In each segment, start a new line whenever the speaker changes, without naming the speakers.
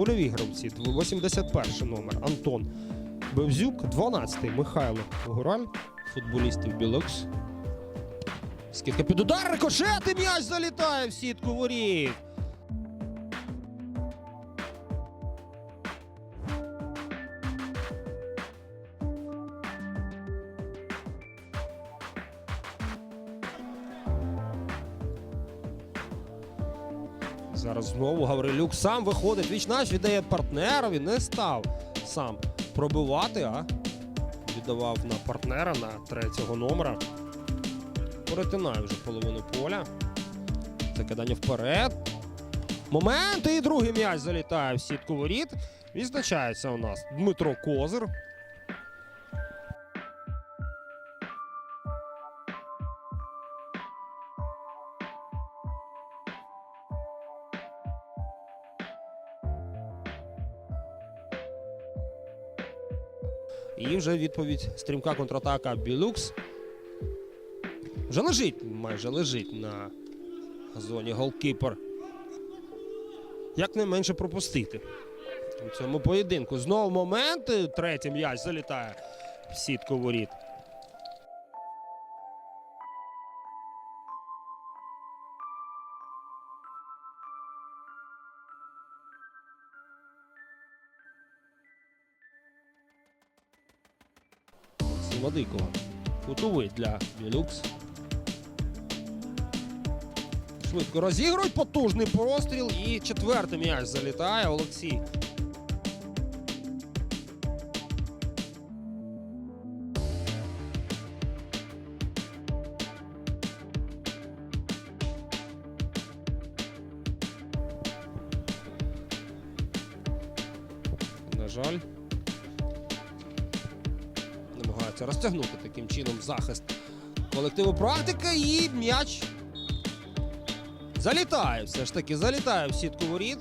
польові гравці. 81 номер Антон Бевзюк, 12 Михайло Гораль, футболістів Білокс. Скільки під удар рикошет м'яч залітає в сітку воріт. Зараз знову Гаврилюк сам виходить. Віч-нач віддає партнерові. Не став сам пробивати, а віддавав на партнера на третього номера. Перетинає вже половину поля. Закидання вперед. Момент і другий м'яч залітає в сітку воріт. Відзначається у нас Дмитро Козир. І вже відповідь стрімка контратака Білюкс. Вже лежить, майже лежить на зоні голкіпер. Як не менше пропустити у цьому поєдинку. Знову момент. Третій м'яч залітає в сітку воріт. Максима Дикого. Кутовий для Білюкс. Швидко розігрують потужний простріл. І четвертий м'яч залітає Олексій. На жаль. Намагається розтягнути таким чином захист колективу практика і м'яч залітає. Все ж таки залітає в сітку воріт.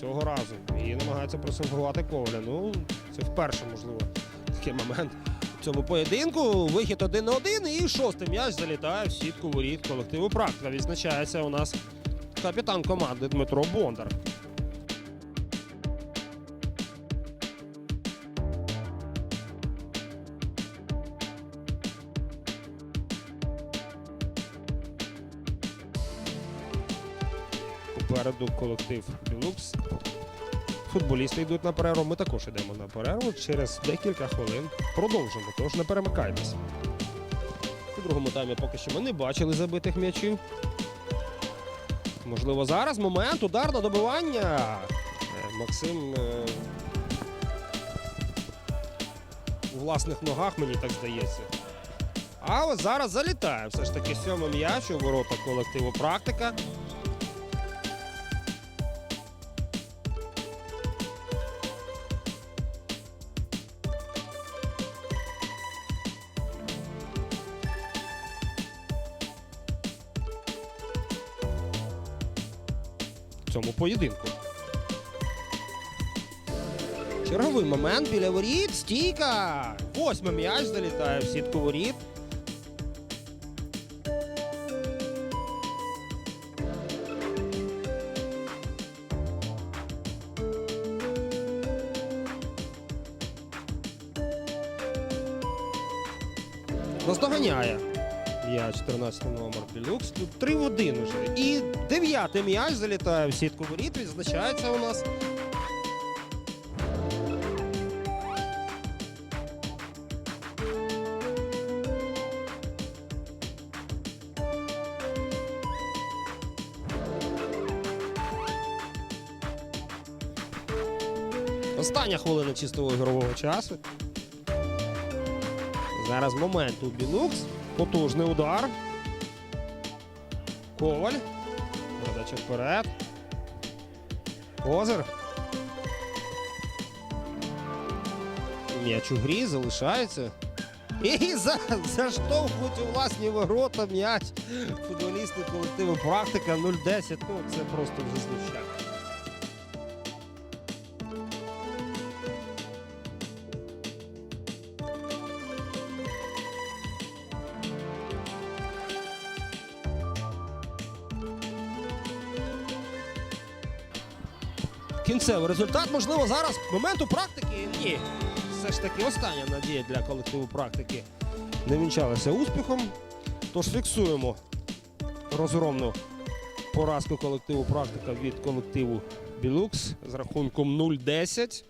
Цього разу. І намагається просингувати Коваля. Ну, це вперше, можливо, такий момент цьому поєдинку. Вихід один на один і шостий м'яч залітає в сітку воріт колективу практика. Відзначається у нас капітан команди Дмитро Бондар. Попереду колектив Білукс. Футболісти йдуть на перерву. Ми також йдемо на перерву. Через декілька хвилин продовжимо. Тож не перемикайтесь. У другому таймі поки що ми не бачили забитих м'ячів. Можливо, зараз момент удар на добивання. Е, Максим е, у власних ногах, мені так здається. А ось зараз залітає все ж таки сьомий м'яч у ворота колективу практика. Цьому поєдинку. Черговий момент біля воріт. Стійка! Восьмий м'яч залітає в сітку воріт. Наздоганяє м'яч 14 номер Білюкс. Тут 3 в 1 вже. І дев'ятий м'яч залітає в сітку воріт. Відзначається у нас. Остання хвилина чистого ігрового часу. Зараз момент у Білукс. Потужний удар. Коваль. Передача вперед. Козир. М'яч у грі залишається. І за, заштовхують у власні ворота м'яч. Футболісти колективу практика 0-10. Ну, це просто вже знущання. Кінцевий результат. Можливо, зараз моменту практики ні. Все ж таки остання надія для колективу практики не вінчалася успіхом. Тож фіксуємо розгромну поразку колективу практика від колективу Білукс з рахунком 0-10.